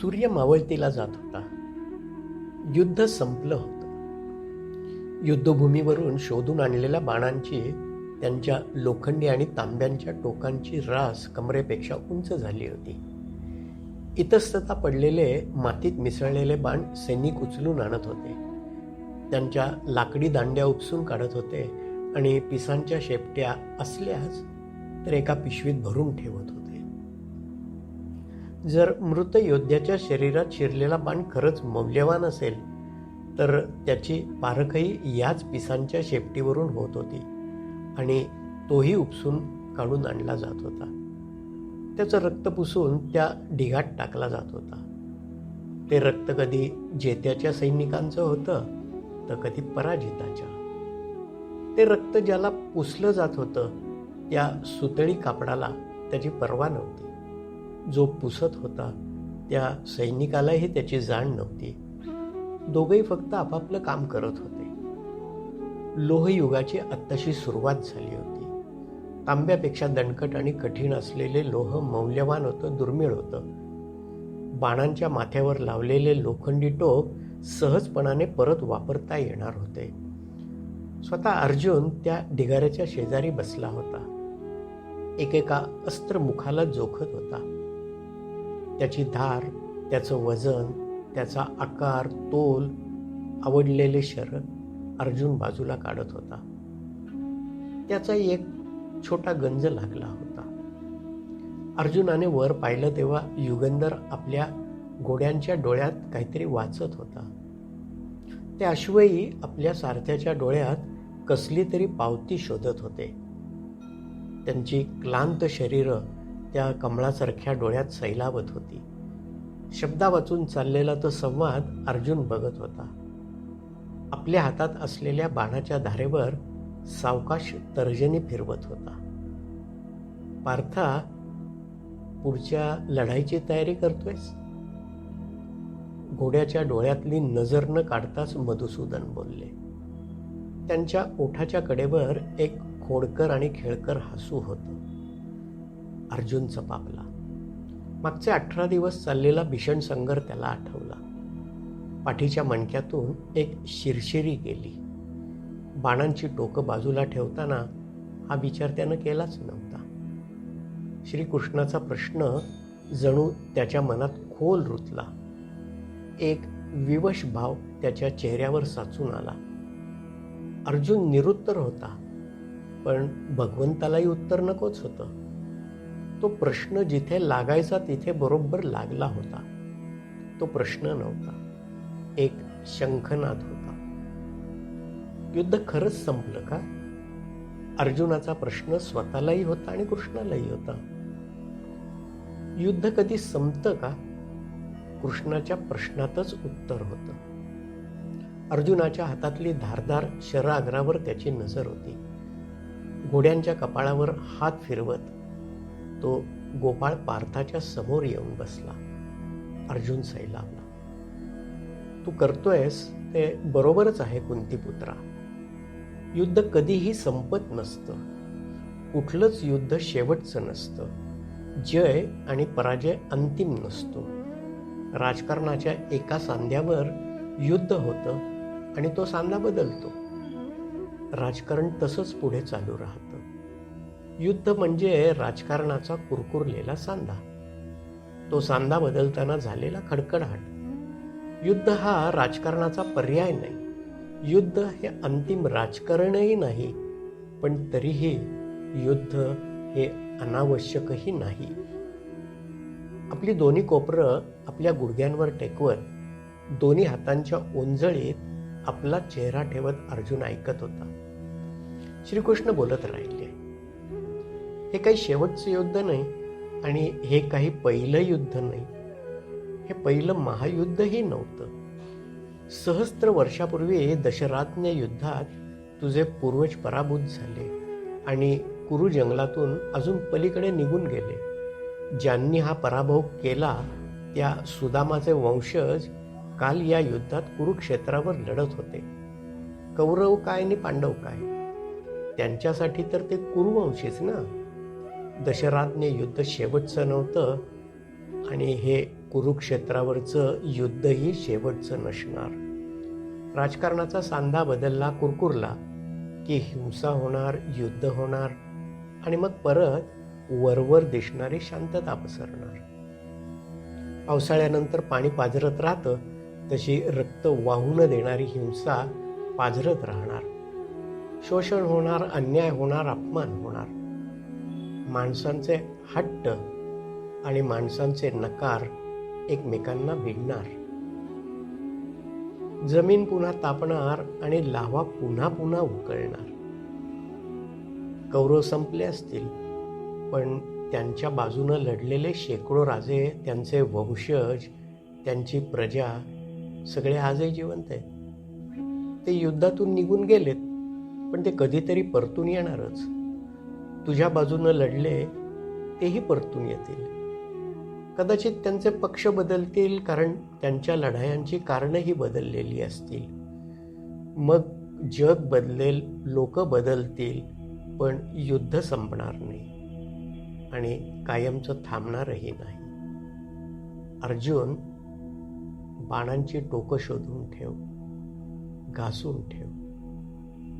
सूर्य मावळतीला जात होता. युद्ध संपलं होतं. युद्धभूमीवरून शोधून आणलेल्या बाणांची त्यांच्या लोखंडी आणि तांब्यांच्या टोकांची रास कमरेपेक्षा उंच झाली होती. इतस्तता पडलेले मातीत मिसळलेले बाण सैनिक उचलून आणत होते. त्यांच्या लाकडी दांड्या उपसून काढत होते आणि पिसांच्या शेपट्या असल्याच तर एका पिशवीत भरून ठेवत होते. जर मृत योद्ध्याच्या शरीरात शिरलेला बाण खरंच मौल्यवान असेल तर त्याची पारखही याच पिसांच्या शेपटीवरून होत होती आणि तोही उपसून काढून आणला जात होता. त्याचं रक्त पुसून त्या ढिगात टाकला जात होता. ते रक्त कधी जेत्याच्या सैनिकांचं होतं तर कधी पराजिताच्या. ते रक्त ज्याला पुसलं जात होतं त्या सुतळी कापडाला त्याची पर्वा नव्हती. जो पुसत होता त्या सैनिकालाही त्याची जाण नव्हती. दोघंही फक्त आपापलं काम करत होते. लोहयुगाची आत्ताशी सुरुवात झाली होती. तांब्यापेक्षा दणकट आणि कठीण असलेले लोह मौल्यवान होतं दुर्मिळ होतं. बाणांच्या माथ्यावर लावलेले लोखंडी टोप सहजपणाने परत वापरता येणार होते. स्वतः अर्जुन त्या ढिगाऱ्याच्या शेजारी बसला होता. एकेका अस्त्र मुखाला जोखत होता. त्याची धार त्याचं वजन त्याचा आकार तोल आवडलेले शर अर्जुन बाजूला काढत होता. त्याचा एक छोटा गंज लागला होता. अर्जुनाने वर पाहिलं तेव्हा युगंधर आपल्या घोड्यांच्या डोळ्यात काहीतरी वाचत होता. ते अश्वही आपल्या सारथ्याच्या डोळ्यात कसली तरी पावती शोधत होते. त्यांची क्लांत शरीरं त्या कमळासारख्या डोळ्यात सैलावत होती. शब्दा वाचून चाललेला तो संवाद अर्जुन बघत होता. आपल्या हातात असलेल्या बाणाच्या धारेवर सावकाश तर्जनी फिरवत होता. पार्था पुढच्या लढाईची तयारी करतोयस? घोड्याच्या डोळ्यातली नजर न काढताच मधुसूदन बोलले. त्यांच्या ओठाच्या कडेवर एक खोडकर आणि खेळकर हसू होतं. अर्जुन चपापला मागचे अठरा दिवस चाललेला भीषण संघर त्याला आठवला. पाठीच्या मणक्यातून एक शिरशिरी गेली. बाणांची टोकं बाजूला ठेवताना हा विचार त्यानं केलाच नव्हता. श्रीकृष्णाचा प्रश्न जणू त्याच्या मनात खोल रुतला. एक विवश भाव त्याच्या चेहऱ्यावर साचून आला. अर्जुन निरुत्तर होता पण भगवंतालाही उत्तर नकोच होतं. तो प्रश्न जिथे लागायचा तिथे बरोबर लागला होता. तो प्रश्न नव्हता. एक शंखनाद होता. युद्ध खरंच संपलं का? अर्जुनाचा प्रश्न स्वतःलाही होता आणि कृष्णालाही होता. युद्ध कधी संपतं का? कृष्णाच्या प्रश्नातच उत्तर होतं. अर्जुनाच्या हातातली धारदार शराग्रावर त्याची नजर होती. घोड्यांच्या कपाळावर हात फिरवत तो गोपाळ पार्थाच्या समोर येऊन बसला. अर्जुन सैलावला तू करतोयस ते बरोबरच आहे कुंतीपुत्रा. युद्ध कधीही संपत नसतं. कुठलंच युद्ध शेवटचं नसतं. जय आणि पराजय अंतिम नसतो. राजकारणाच्या एका सांध्यावर युद्ध होतं आणि तो सांधा बदलतो. राजकारण तसंच पुढे चालू राहतं. युद्ध म्हणजे राजकारणाचा कुरकुरलेला सांधा तो सांधा बदलताना झालेला खडखडाट. युद्ध हा राजकारणाचा पर्याय नाही. युद्ध हे अंतिम राजकारणही नाही. पण तरीही युद्ध हे अनावश्यकही नाही. आपली दोन्ही कोपरं आपल्या गुडघ्यांवर टेकवत दोन्ही हातांच्या ओंजळीत आपला चेहरा ठेवत अर्जुन ऐकत होता. श्रीकृष्ण बोलत राहिले हे काही शेवटचं युद्ध नाही आणि हे काही पहिलं युद्ध नाही. हे पहिलं महायुद्धही नव्हतं. सहस्त्र वर्षापूर्वी दशराज्ञ युद्धात तुझे पूर्वज पराभूत झाले आणि कुरु जंगलातून अजून पलीकडे निघून गेले. ज्यांनी हा पराभव केला त्या सुदामाचे वंशज काल या युद्धात कुरुक्षेत्रावर लढत होते. कौरव काय आणि पांडव काय? त्यांच्यासाठी तर ते कुरुवंशीच ना? दशराज्ञ युद्ध शेवटचं नव्हतं आणि हे कुरुक्षेत्रावरचं युद्धही शेवटचं नसणार. राजकारणाचा सांधा बदलला कुरकुरला की हिंसा होणार युद्ध होणार आणि मग परत वरवर दिसणारी शांतता पसरणार. पावसाळ्यानंतर पाणी पाझरत राहतं तशी रक्त वाहून देणारी हिंसा पाझरत राहणार. शोषण होणार अन्याय होणार अपमान होणार. माणसांचे हट्ट आणि माणसांचे नकार एकमेकांना भिडणार. जमीन पुन्हा तापणार आणि लावा पुन्हा पुन्हा उकळणार. कौरव संपले असतील पण त्यांच्या बाजूनं लढलेले शेकडो राजे त्यांचे वंशज त्यांची प्रजा सगळे आजही जिवंत आहेत. ते युद्धातून निघून गेलेत पण ते कधीतरी परतून येणारच. तुझ्या बाजूनं लढले तेही परतून येतील. कदाचित त्यांचे पक्ष बदलतील कारण त्यांच्या लढायांची कारणंही बदललेली असतील. मग जग बदलेल लोक बदलतील पण युद्ध संपणार नाही. आणि कायमचं थांबणारही नाही. अर्जुन बाणांची टोकं शोधून ठेव घासून ठेव.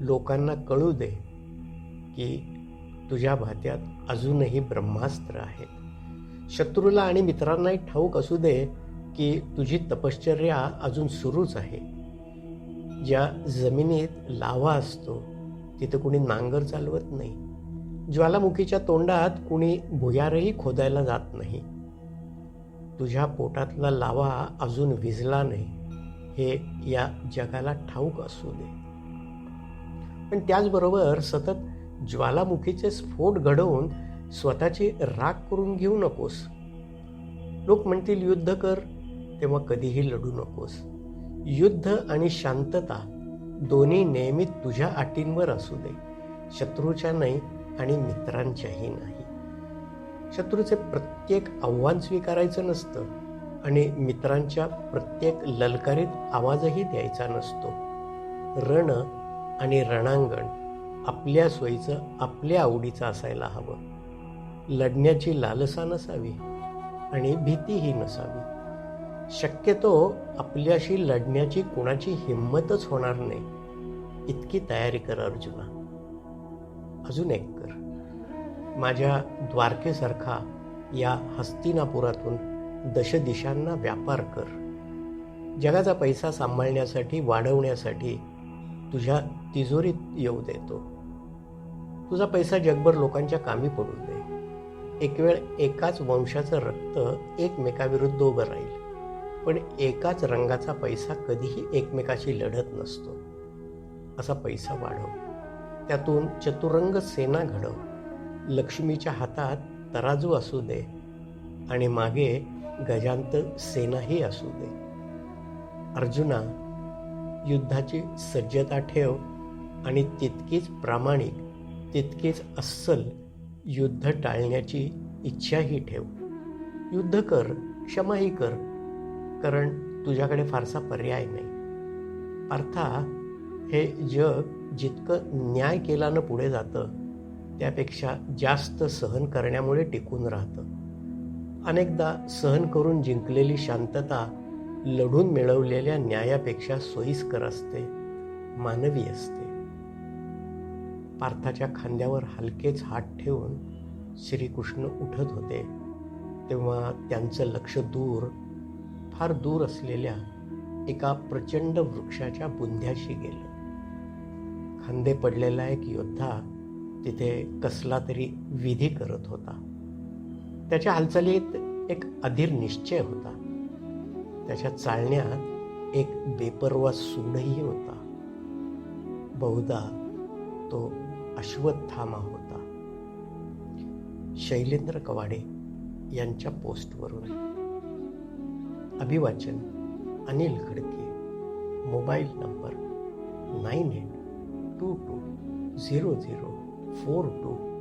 लोकांना कळू दे की तुझ्या भात्यात अजूनही ब्रह्मास्त्र आहेत. शत्रूला आणि मित्रांनाही ठाऊक असू दे की तुझी तपश्चर्या अजून सुरूच आहे. ज्या जमिनीत लावा असतो तिथं कुणी नांगर चालवत नाही. ज्वालामुखीच्या तोंडात कुणी भुयारही खोदायला जात नाही. तुझ्या पोटातला लावा अजून विजला नाही हे या जगाला ठाऊक असू दे. पण त्याचबरोबर सतत ज्वालामुखीचे स्फोट घडवून स्वतःची राख करून घेऊ नकोस. लोक म्हणतील युद्ध कर. तेव्हा कधीही लढू नकोस. युद्ध आणि शांतता दोन्ही नेहमी तुझ्या अटींवर असू दे. शत्रूच्या नाही आणि मित्रांच्याही नाही. शत्रूचे प्रत्येक आव्हान स्वीकारायचं नसतं आणि मित्रांच्या प्रत्येक ललकारीत आवाजही द्यायचा नसतो. रण आणि रणांगण आपल्या सोयीचं आपल्या आवडीचं असायला हवं. लढण्याची लालसा नसावी आणि भीतीही नसावी. शक्यतो आपल्याशी लढण्याची कुणाची हिंमतच होणार नाही इतकी तयारी कर अर्जुना. अजून एक कर. माझ्या द्वारकेसारखा या हस्तिनापुरातून दशदिशांना व्यापार कर. जगाचा पैसा सांभाळण्यासाठी वाढवण्यासाठी तुझ्या तिजोरीत येऊ देतो. तुझा पैसा जगभर लोकांच्या कामी पडू दे. एक वेळ एकाच वंशाचं रक्त एकमेकाविरुद्ध उभं राहील. पण एकाच रंगाचा पैसा कधीही एकमेकाशी लढत नसतो. असा पैसा वाढव. त्यातून चतुरंग सेना घडव. लक्ष्मीच्या हातात तराजू असू दे आणि मागे गजांत सेनाही असू दे. अर्जुना युद्धाची सज्जता ठेव आणि तितकीच प्रामाणिक तितकीच अस्सल युद्ध टाळण्याची इच्छाही ठेव. युद्ध कर क्षमाही कर कारण तुझ्याकडे फारसा पर्याय नाही. अर्थात हे जग जितकं न्याय केल्यानं पुढे जातं त्यापेक्षा जास्त सहन करण्यामुळे टिकून राहतं. अनेकदा सहन करून जिंकलेली शांतता लढून मिळवलेल्या न्यायापेक्षा सोयीस्कर असते मानवी असते. पार्थाच्या खांद्यावर हलकेच हात ठेवून श्रीकृष्ण उठत होते. तेव्हा त्यांचं लक्ष दूर फार दूर असलेल्या एका प्रचंड वृक्षाच्या बुंध्याशी गेलं. खांदे पडलेला एक योद्धा तिथे कसला तरी विधी करत होता. त्याच्या हालचालीत एक अधीर निश्चय होता. त्याच्या चालण्यात एक बेपरवा सूडही होता. बहुधा तो अश्वत्थामा होता. शैलेंद्र कवाडे यांच्या पोस्टवरून. अभिवाचन Anil Khadke. Mobile number nine eight two two zero zero four two